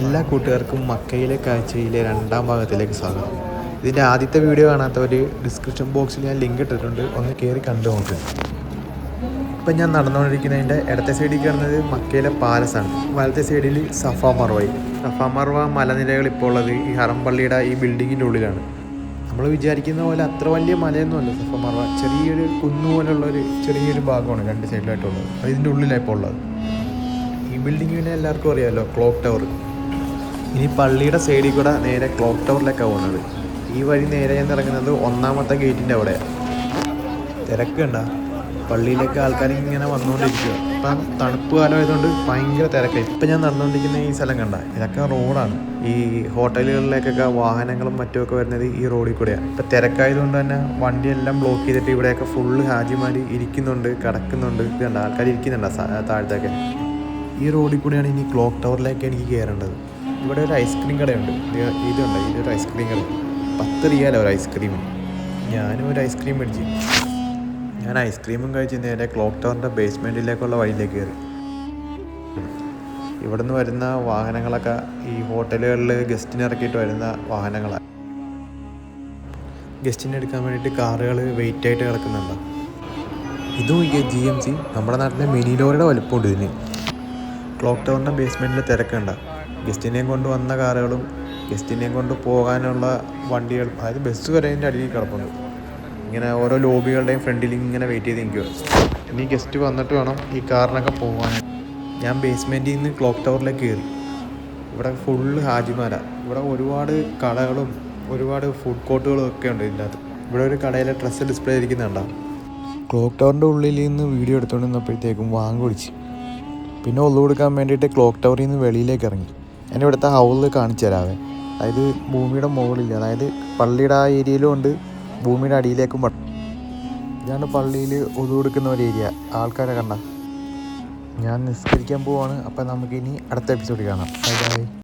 എല്ലാ കൂട്ടുകാർക്കും മക്കയിലെ കാഴ്ചയിലെ രണ്ടാം ഭാഗത്തിലേക്ക് സ്വാഗതം. ഇതിന്റെ ആദ്യത്തെ വീഡിയോ കാണാത്തവർ ഡിസ്ക്രിപ്ഷൻ ബോക്സിൽ ഞാൻ ലിങ്ക് ഇട്ടിട്ടുണ്ട്. ഒന്ന് കയറി കണ്ടു നോക്ക്. ഇപ്പം ഞാൻ നടന്നുകൊണ്ടിരിക്കുന്നതിന്റെ ഇടത്തെ സൈഡിൽ കാണുന്നത് മക്കയിലെ പാലസാണ് വലത്തെ സൈഡിൽ സഫ മർവൈ. സഫ മർവ മലനിരകൾ ഇപ്പോൾ ഉള്ളത് ഈ ഹറംപള്ളിയുടെ ഈ ബിൽഡിങ്ങിന്റെ ഉള്ളിലാണ്. നമ്മൾ വിചാരിക്കുന്ന പോലെ അത്ര വലിയ മലയൊന്നുമല്ല സഫ മർവ. ചെറിയൊരു കുന്നു പോലുള്ള ഒരു ചെറിയൊരു ഭാഗമാണ് രണ്ട് സൈഡിലായിട്ടുള്ളത് അത് ഇതിന്റെ ഉള്ളിലാണ് ഇപ്പോൾ ഉള്ളത്. ഈ ബിൽഡിങ്ങിനെ എല്ലാവർക്കും അറിയാമല്ലോ ക്ലോക്ക് ടവർ ഇനി പള്ളിയുടെ സൈഡിൽ കൂടെ നേരെ ക്ലോക്ക് ടവറിലേക്കാണ് പോകുന്നത് ഈ വഴി നേരെ ഞാൻ ഇറങ്ങുന്നത് ഒന്നാമത്തെ ഗേറ്റിന്റെ അവിടെ. തിരക്കുണ്ട. പള്ളിയിലേക്ക് ആൾക്കാർ ഇങ്ങനെ വന്നുകൊണ്ടിരിക്കുക ഇപ്പം തണുപ്പ് കാലമായതുകൊണ്ട് ഭയങ്കര തിരക്കാണ് ഇപ്പം ഞാൻ നടന്നുകൊണ്ടിരിക്കുന്ന ഈ സ്ഥലം കണ്ട. ഇതൊക്കെ റോഡാണ്. ഈ ഹോട്ടലുകളിലേക്കൊക്കെ വാഹനങ്ങളും മറ്റുമൊക്കെ വരുന്നത് ഈ റോഡിൽ കൂടെയാണ് ഇപ്പം തിരക്കായതുകൊണ്ട് തന്നെ വണ്ടിയെല്ലാം ബ്ലോക്ക് ചെയ്തിട്ട് ഇവിടെയൊക്കെ ഫുള്ള് ഹാജിമാർ ഇരിക്കുന്നുണ്ട് കിടക്കുന്നുണ്ട്. കണ്ട ആൾക്കാർ ഇരിക്കുന്നുണ്ട് താഴത്തൊക്കെ. ഈ റോഡിൽ കൂടെയാണ് ഇനി ക്ലോക്ക് ടവറിലേക്ക് എനിക്ക് കയറേണ്ടത് ഇവിടെ ഒരു ഐസ്ക്രീം കടയുണ്ട്. ഇത് ഇതുണ്ട്. ഇതൊരു ഐസ്ക്രീം കട. പത്ത് റിയാലോ ഒരു ഐസ്ക്രീം ഞാനും ഒരു ഐസ്ക്രീം മേടിച്ചു. ഞാൻ ഐസ്ക്രീമും കഴിച്ച് നേരെ ക്ലോക്ക് ടവറിന്റെ ബേസ്മെന്റിലേക്കുള്ള വഴിയിലേക്ക് കയറി. ഇവിടുന്ന് വരുന്ന വാഹനങ്ങളൊക്കെ ഈ ഹോട്ടലുകളിൽ ഗസ്റ്റിന് ഇറക്കിയിട്ട് വരുന്ന വാഹനങ്ങളാണ് ഗസ്റ്റിനെ എടുക്കാൻ വേണ്ടിയിട്ട് കാറുകൾ വെയിറ്റ് ആയിട്ട് കിടക്കുന്നുണ്ടോ. ഇതും ഈ ജി എം സി നമ്മുടെ നാട്ടിലെ മിനി ലോറിയുടെ വലിപ്പമുണ്ട് ഇതിന്. ക്ലോക്ക് ടവറിന്റെ ബേസ്മെന്റിൽ തിരക്കുണ്ട. ഗസ്റ്റിനെയും കൊണ്ട് വന്ന കാറുകളും ഗസ്റ്റിനെയും കൊണ്ട് പോകാനുള്ള വണ്ടികൾ അതായത് ബസ് വരെ അതിന്റെ അടിയിൽ കിടപ്പുണ്ട്. ഇങ്ങനെ ഓരോ ലോബികളുടെയും ഫ്രണ്ടിൽ ഇങ്ങനെ വെയിറ്റ് ചെയ്ത് നിൽക്കുക ഇനി ഗസ്റ്റ് വന്നിട്ട് വേണം ഈ കാറിനൊക്കെ പോകാൻ. ഞാൻ ബേസ്മെന്റിൽ നിന്ന് ക്ലോക്ക് ടവറിലേക്ക് കയറി. ഇവിടെ ഫുള്ള് ഹാജിമാരാണ് ഇവിടെ ഒരുപാട് കടകളും ഒരുപാട് ഫുഡ് കോർട്ടുകളും ഒക്കെ ഉണ്ട് ഇതിന്റെ അകത്ത്. ഇവിടെ ഒരു കടയിലെ ഡ്രസ്സ് ഡിസ്പ്ലേ ഇരിക്കുന്നുണ്ടാവും ക്ലോക്ക് ടവറിന്റെ ഉള്ളിൽ നിന്ന് വീഡിയോ എടുത്തുകൊണ്ട് നിന്നപ്പോഴത്തേക്കും വാങ്ങി പിന്നെ ഒന്നു കൊടുക്കാൻ വേണ്ടിയിട്ട് ക്ലോക്ക് ടവറിൽ നിന്ന് വെളിയിലേക്ക് ഇറങ്ങി. ഞാൻ ഇവിടുത്തെ ഹൗസ് കാണിച്ചു തരാവേ. അതായത് ഭൂമിയുടെ മുകളിൽ അതായത് പള്ളിയുടെ ആ ഏരിയയിലും ഉണ്ട്. ഭൂമിയുടെ അടിയിലേക്കും ഇതാണ് പള്ളിയിൽ ഒതു കൊടുക്കുന്ന ഒരു ഏരിയ. ആൾക്കാരെ കണ്ട. ഞാൻ നിസ്കരിക്കാൻ പോവാണ്. അപ്പം നമുക്കിനി അടുത്ത എപ്പിസോഡിൽ കാണാം. Bye bye